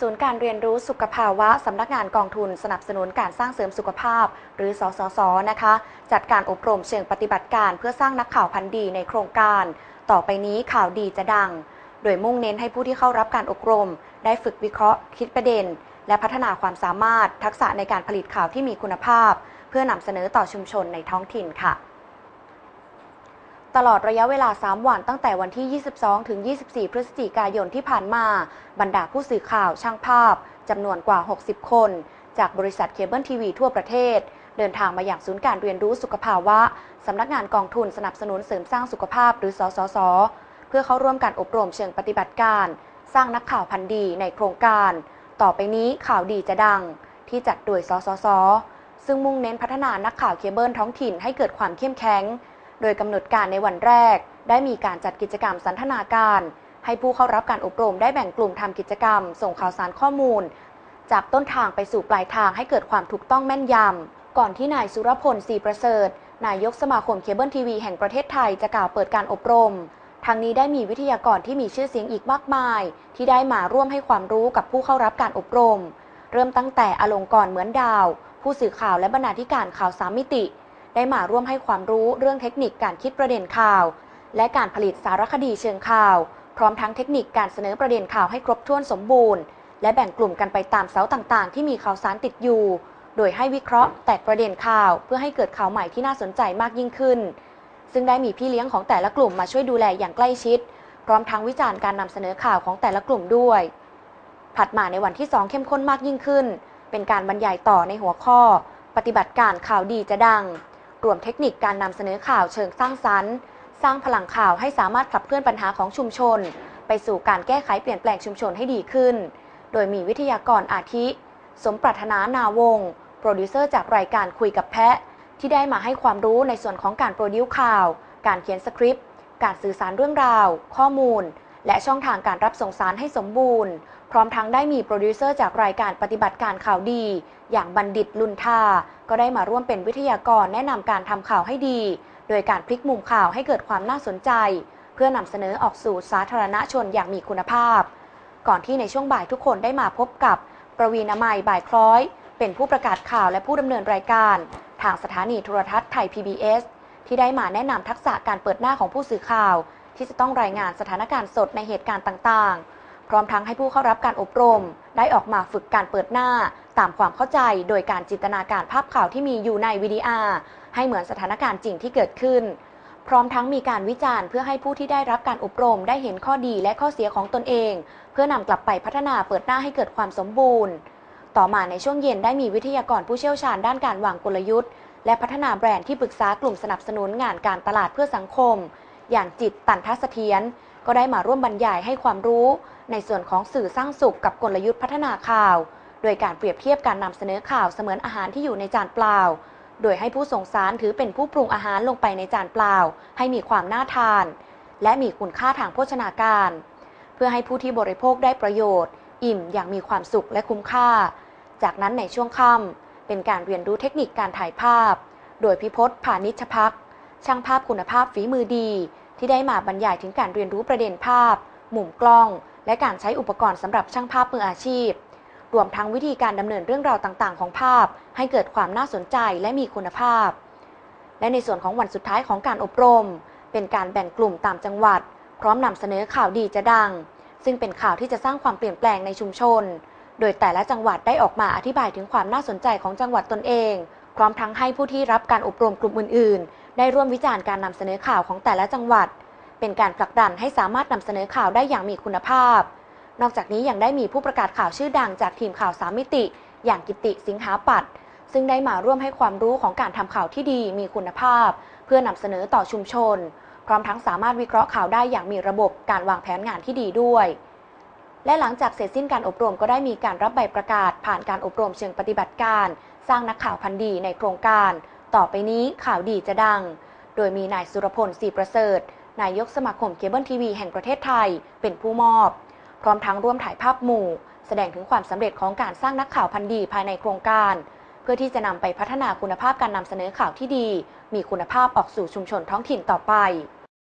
ศูนย์การเรียนรู้สุขภาวะสำนักงานกองทุนสนับสนุนการสร้างเสริมสุขภาพ หรือสสสนะคะ จัดการอบรมเชิงปฏิบัติการเพื่อสร้างนักข่าวพันธุ์ดีในโครงการ ต่อไปนี้ข่าวดีจะดัง โดยมุ่งเน้นให้ผู้ที่เข้ารับการอบรม ได้ฝึกวิเคราะห์ คิดประเด็น และพัฒนาความสามารถทักษะในการผลิตข่าวที่มีคุณภาพ เพื่อนำเสนอต่อชุมชนในท้องถิ่นค่ะ ตลอดระยะเวลา 3 วันตั้งแต่วันที่ 22 ถึง 24 พฤศจิกายนที่ผ่านมา บรรดาผู้สื่อข่าวช่างภาพจำนวนกว่า 60 คน จากบริษัทเคเบิลทีวีทั่วประเทศ เดินทางมาอย่างศูนย์การเรียนรู้สุขภาวะ สำนักงานกองทุนสนับสนุนเสริมสร้างสุขภาพหรือสสส เพื่อเข้าร่วมการอบรมเชิงปฏิบัติการ สร้างนักข่าวพันธุ์ดีในโครงการ ต่อไปนี้ข่าวดีจะดัง ที่จัดโดยสสส ซึ่งมุ่งเน้นพัฒนานักข่าวเคเบิลท้องถิ่นให้เกิดความเข้มแข็ง โดยกำหนดการในวันแรก ได้มีการจัดกิจกรรมสันทนาการ ให้ผู้เข้ารับการอบรมได้แบ่งกลุ่มทำกิจกรรม ส่งข่าวสารข้อมูล จากต้นทางไปสู่ปลายทางให้เกิดความถูกต้องแม่นยำก่อนที่นายสุรพลศรีประเสริฐนายกสมาคมเคเบิลทีวีแห่งประเทศไทยจะกล่าวเปิดการอบรมทางนี้ได้มีวิทยากรที่มีชื่อเสียงอีกมากมาย ที่ได้มาร่วมให้ความรู้กับผู้เข้ารับการอบรม เริ่มตั้งแต่อลงกรเหมือนดาว ผู้สื่อข่าวและบรรณาธิการข่าวสามมิติ ได้มาร่วมให้ความรู้เรื่องเทคนิคการคิดประเด็นข่าว และการผลิตสารคดีเชิงข่าว พร้อมทั้งเทคนิคการเสนอประเด็นข่าวให้ครบถ้วนสมบูรณ์ และแบ่งกลุ่มกันไปตามเสาต่างๆ ที่มีข่าวสารติดอยู่ โดยให้วิเคราะห์แตกประเด็นข่าว เพื่อให้เกิดข่าวใหม่ที่น่าสนใจมากยิ่งขึ้น ซึ่งได้มีพี่เลี้ยงของแต่ละกลุ่มมาช่วยดูแลอย่างใกล้ชิด พร้อมทั้งวิจารณ์การนำเสนอข่าวของแต่ละกลุ่มด้วยถัดมาในวันที่ 2 เข้มข้นมากยิ่งขึ้น เป็นการบรรยายต่อในหัวข้อ ปฏิบัติการข่าวดีจะดัง รวมเทคนิคการนำเสนอข่าวเชิงสร้างสรรค์ สร้างพลังข่าวให้สามารถขับเคลื่อนปัญหาของชุมชน ไปสู่การแก้ไขเปลี่ยนแปลงชุมชนให้ดีขึ้น โดยมีวิทยากรอาทิ สมปรารถนานาวง โปรดิวเซอร์จากรายการคุยกับแพะ ที่ได้มาให้ความรู้ในส่วนของการโปรดิวข่าว การเขียนสคริปต์ การสื่อสารเรื่องราว ข้อมูล และช่องทางการรับส่งสารให้สมบูรณ์ พร้อมทั้งได้มีโปรดิวเซอร์จากรายการปฏิบัติการข่าวดี อย่างบัณฑิตลุนทา ก็ได้มาร่วมเป็นวิทยากรแนะนำการทำข่าวให้ดี โดยการพลิกมุมข่าวให้เกิดความน่าสนใจ เพื่อนำเสนอออกสู่สาธารณชนอย่างมีคุณภาพ ก่อนที่ในช่วงบ่ายทุกคนได้มาพบกับ ประวีณามัยบ่ายคล้อย เป็นผู้ประกาศข่าวและผู้ดำเนินรายการ ทางสถานีโทรทัศน์ไทย PBS ที่ได้มาแนะนำทักษะการเปิดหน้าของผู้สื่อข่าว ที่จะต้องรายงานสถานการณ์สดในเหตุการณ์ต่างๆ พร้อมทั้งให้ผู้เข้ารับการอบรม ได้ออกมาฝึกการเปิดหน้า ตามความเข้าใจโดยการจินตนาการภาพข่าวที่มีอยู่ในวิดีอาร์ให้เหมือนสถานการณ์จริงที่เกิดขึ้น พร้อมทั้งมีการวิจารณ์เพื่อให้ผู้ที่ได้รับการอบรมได้เห็นข้อดีและข้อเสียของตนเอง เพื่อนำกลับไปพัฒนาเปิดหน้าให้เกิดความสมบูรณ์ ต่อมาในช่วงเย็นได้มีวิทยากรผู้เชี่ยวชาญด้านการวางกลยุทธ์และพัฒนาแบรนด์ที่ปรึกษากลุ่มสนับสนุนงานการตลาดเพื่อสังคม อย่างจิตตันทัศเทียน ก็ได้มาร่วมบรรยายให้ความรู้ ในส่วนของสื่อสร้างสุขกับกลยุทธ์พัฒนาข่าว โดยการเปรียบเทียบการนำเสนอข่าวเสมือนอาหารที่อยู่ในจานเปล่า โดยให้ผู้ส่งสารถือเป็นผู้ปรุงอาหารลงไปในจานเปล่า ให้มีความน่าทาน และมีคุณค่าทางโภชนาการ เพื่อให้ผู้ที่บริโภคได้ประโยชน์ อิ่มอย่างมีความสุขและคุ้มค่า จากนั้นในช่วงค่ำเป็นการเรียนรู้เทคนิคการถ่ายภาพ โดยพิพศพานิชพักช่างภาพคุณภาพฝีมือดี ที่ได้มาบรรยายถึงการเรียนรู้ประเด็นภาพ มุมกล้อง และการใช้อุปกรณ์สำหรับช่างภาพมืออาชีพ รวมทั้งวิธีการดำเนินเรื่องราวต่าง ๆ ของภาพ ให้เกิดความน่าสนใจและมีคุณภาพ และในส่วนของวันสุดท้ายของการอบรม เป็นการแบ่งกลุ่มตามจังหวัด พร้อมนำเสนอข่าวดีจะดัง ซึ่งเป็นข่าวที่จะสร้างความเปลี่ยนแปลงในชุมชน โดยแต่ละจังหวัดได้ออกมาอธิบายถึงความน่าสนใจของจังหวัดตนเอง พร้อมทั้งให้ผู้ที่รับการอบรมกลุ่มอื่น ๆ ได้ร่วมวิจารณ์การนำเสนอข่าวของแต่ละจังหวัด เป็นการผลักดันให้สามารถนำเสนอข่าวได้อย่างมีคุณภาพ นอกจากนี้ยังได้มีผู้ประกาศข่าวชื่อดังจากทีมข่าวสามมิติ อย่างกิติสิงหาปัตย์ซึ่งได้มาร่วมให้ความรู้ของการทำข่าวที่ดีมีคุณภาพ เพื่อนำเสนอต่อชุมชน พร้อมทั้งสามารถวิเคราะห์ข่าวได้อย่างมีระบบการวางแผนงานที่ดีด้วย และหลังจากเสร็จสิ้นการอบรมก็ได้มีการรับใบประกาศ ผ่านการอบรมเชิงปฏิบัติการ สร้างนักข่าวพันธุ์ดีในโครงการ ต่อไปนี้ข่าวดีจะดัง โดยมีนายสุรพลศรีประเสริฐ นายกสมาคมเคเบิลทีวีแห่งประเทศไทยเป็นผู้มอบ พร้อมทั้งร่วมถ่ายภาพหมู่ แสดงถึงความสำเร็จของการสร้างนักข่าวพันดีภายในโครงการ เพื่อที่จะนำไปพัฒนาคุณภาพการนำเสนอข่าวที่ดี มีคุณภาพออกสู่ชุมชนท้องถิ่นต่อไป